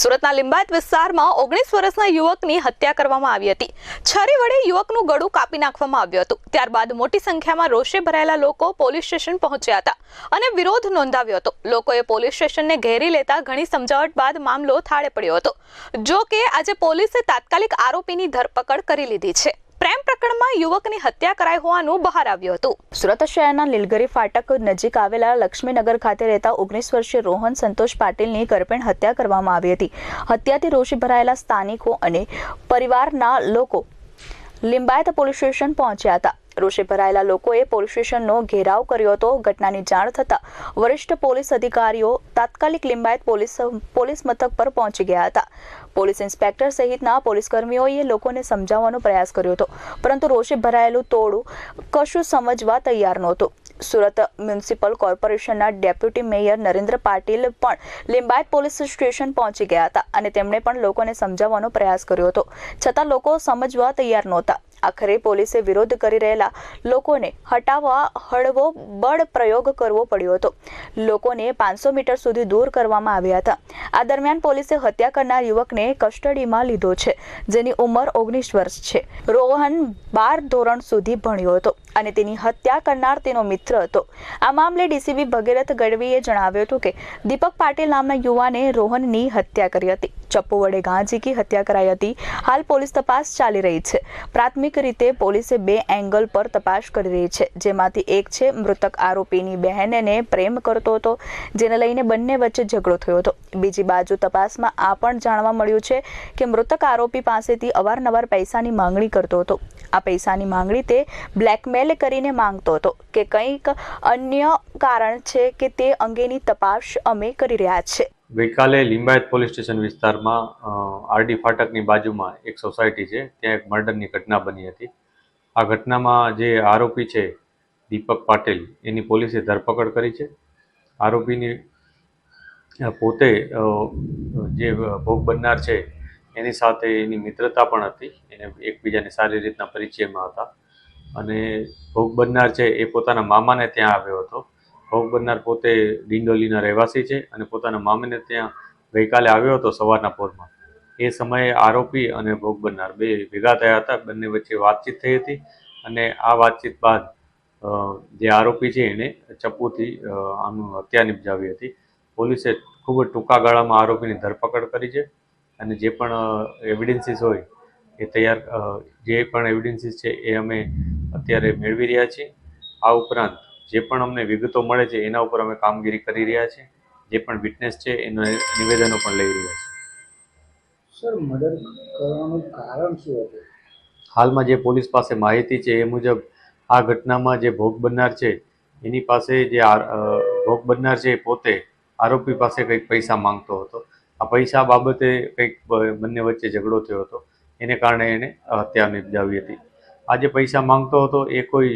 સુરતના લિંબાયત વિસ્તારમાં ઓગણીસ વર્ષના યુવકની હત્યા કરવામાં આવી હતી. છરી વડે યુવકનું ગળું કાપી નાખવામાં આવ્યું હતું. ત્યારબાદ મોટી સંખ્યામાં રોષે ભરાયેલા લોકો પોલીસ સ્ટેશન પહોંચ્યા હતા અને વિરોધ નોંધાવ્યો હતો. લોકોએ પોલીસ સ્ટેશનને ઘેરી લેતા ઘણી સમજાવટ બાદ મામલો થાળે પડ્યો હતો. જો કે આજે પોલીસે તાત્કાલિક આરોપીની ધરપકડ કરી લીધી છે. પ્રેમ પ્રકરણમાં યુવકની હત્યા કરાઈ હોવાનું બહાર આવ્યું હતું. સુરત શહેરના લીલગરી ફાટક નજીક આવેલા લક્ષ્મીનગર ખાતે રહેતા ઓગણીસ વર્ષીય રોહન સંતોષ પાટીલની કરપેણ હત્યા કરવામાં આવી હતી. હત્યાથી રોષે ભરાયેલા સ્થાનિકો અને પરિવારના લોકો લિંબાયત પોલીસ સ્ટેશન પહોંચ્યા હતા. રોષે ભરાયેલા લોકોએ પોલીસ સ્ટેશનનો ઘેરાવ કર્યો હતો. ઘટનાની જાણ થતાં વરિષ્ઠ પોલીસ અધિકારીઓ તાત્કાલિક લિંબાયત પોલીસ પોલીસ મથક પર પહોંચી ગયા હતા. પોલીસ ઇન્સ્પેક્ટર સહિતના પોલીસ કર્મીઓએ લોકોને સમજાવવાનો પ્રયાસ કર્યો હતો, પરંતુ રોષે ભરાયેલું તોડું કશું સમજવા તૈયાર નહોતું. સુરત મ્યુનિસિપલ કોર્પોરેશનના ડેપ્યુટી મેયર નરેન્દ્ર પાટીલ પણ લિંબાયત પોલીસ સ્ટેશન પહોંચી ગયા હતા અને તેમણે પણ લોકોને સમજાવવાનો પ્રયાસ કર્યો હતો. છતાં લોકો સમજવા તૈયાર નહોતા. આખરે પોલીસે વિરોધ કરી રહેલા લોકોને હટાવવા હળવો બળ પ્રયોગ કરવો પડ્યો હતો. લોકોને પાંચસો મીટર સુધી દૂર કરવામાં આવ્યા હતા. આ દરમિયાન પોલીસે હત્યા કરનાર યુવકને કસ્ટડીમાં લીધો છે, જેની ઉંમર ઓગણીસ વર્ષ છે. રોહન બાર ધોરણ સુધી ભણ્યો હતો અને તેની હત્યા કરનાર તેનો મિત્ર હતો. આ મામલે ડીસીબી ભગીરથ ગઢવીએ જણાવ્યું હતું કે, દીપક પાટીલ નામના યુવાને રોહનની હત્યા કરી હતી. ચપ્પુ વડે ઘા ઝીકી હત્યા કરાઈ હતી. હાલ પોલીસ તપાસ ચાલી રહી છે. પ્રાથમિક રીતે પોલીસે બે એંગલ પર તપાસ કરી રહી છે, જેમાંથી એક છે મૃતક આરોપીની બહેનને પ્રેમ કરતો હતો, જેને લઈને બંને વચ્ચે ઝઘડો થયો હતો. બીજી બાજુ તપાસમાં આ પણ જાણવા મળ્યું છે કે મૃતક આરોપી પાસેથી અવારનવાર પૈસાની માંગણી કરતો હતો. આ પૈસાની માંગણી તે બ્લેકમેલ કરીને માંગતો હતો કે કંઈક અન્ય કારણ છે કે તે અંગેની તપાસ અમે કરી રહ્યા છે. ગઈકાલે લિંબાયત પોલીસ સ્ટેશન વિસ્તારમાં આરડી ફાટકની બાજુમાં એક સોસાયટી છે, ત્યાં એક મર્ડરની ઘટના બની હતી. આ ઘટનામાં જે આરોપી છે, દીપક પાટીલ, એની પોલીસે ધરપકડ કરી છે. આરોપીની પોતે જે ભોગ બનનાર છે, એની સાથે એની મિત્રતા પણ હતી. એને એકબીજાને સારી રીતના પરિચયમાં હતા. અને ભોગ બનનાર છે, એ પોતાના મામાને ત્યાં આવ્યો હતો. ભોગ બનનાર પોતે ડિંડોલીના રહેવાસી છે અને પોતાના મામીને ત્યાં ગઈકાલે આવ્યો હતો સવારના પોરમાં. એ સમયે આરોપી અને ભોગ બનનાર બે ભેગા થયા હતા. બંને વચ્ચે વાતચીત થઈ હતી અને આ વાતચીત બાદ જે આરોપી છે એણે ચપ્પુથી આમ હત્યા નિપજાવી હતી. પોલીસે ખૂબ જ ટૂંકા ગાળામાં આરોપીની ધરપકડ કરી છે અને જે પણ એવિડન્સીસ હોય એ તૈયાર જે પણ એવિડન્સીસ છે એ અમે અત્યારે મેળવી રહ્યા છીએ. આ ઉપરાંત જે પણ અમને વિગતો મળે છે એના ઉપર અમે કામગીરી કરી રહ્યા છીએ. જે પણ વિટનેસ છે એના નિવેદનો પણ લઈ રહ્યા છીએ. સર મર્ડર કરવાનું કારણ શું હતું? હાલમાં જે પોલીસ પાસે માહિતી છે એ મુજબ આ ઘટનામાં જે ભોગ બનનાર છે એની પાસે જે ભોગ બનનાર છે એ પોતે આરોપી પાસે કંઈક પૈસા માંગતો હતો. આ પૈસા બાબતે કંઈક બંને વચ્ચે ઝઘડો થયો હતો. એને કારણે એને હત્યા નિપજાવી હતી. આ જે પૈસા માંગતો હતો એ કોઈ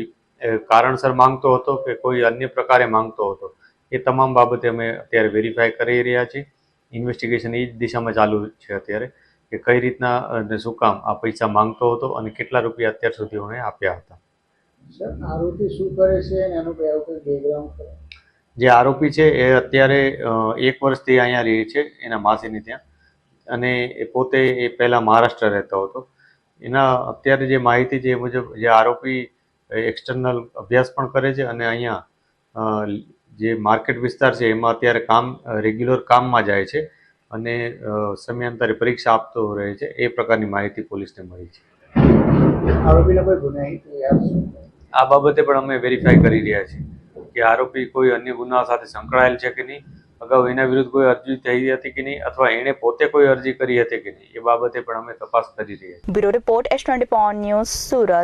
કારણસર માંગતો હતો કે કોઈ અન્ય પ્રકારે માંગતો હતો. એ તમામ બાબતે અમે અત્યારે વેરીફાઈ કરી રહ્યા છીએ. ઇન્વેસ્ટિગેશન એ જ દિશામાં ચાલુ છે અત્યારે કે કઈ રીતના અને શું કામ આ પૈસા માંગતો હતો અને કેટલા રૂપિયા અત્યાર સુધી અમે આપ્યા હતા. સર આરોપી શું કરે છે એનું બેકગ્રાઉન્ડ જે આરોપી છે એ અત્યારે એક વર્ષથી અહીંયા રહે છે એના માસીની ત્યાં. અને એ પોતે એ પહેલાં મહારાષ્ટ્ર રહેતો હતો. એના અત્યારે જે માહિતી છે મુજબ જે આરોપી એક્સટર્નલ અભ્યાસ પણ કરે છે અને અહીંયા જે માર્કેટ વિસ્તાર છે એમાં અત્યારે કામ રેગ્યુલર કામમાં જાય છે અને સમયાંતરે પરીક્ષા આપતો રહે છે. એ પ્રકારની માહિતી પોલીસને મળી છે? આ બાબતે પણ અમે વેરીફાઈ કરી રહ્યા છીએ કે આરોપી કોઈ અન્ય ગુના સાથે સંકળાયેલ છે કે નહીં અગાઉ એના વિરુદ્ધ કોઈ અરજી થઈ હતી કે નહીં અથવા એણે પોતે કોઈ અરજી કરી હતી કે નહીં એ બાબતે પણ અમે તપાસ કરી રહ્યા છીએ. Bureau report S twenty news Surat.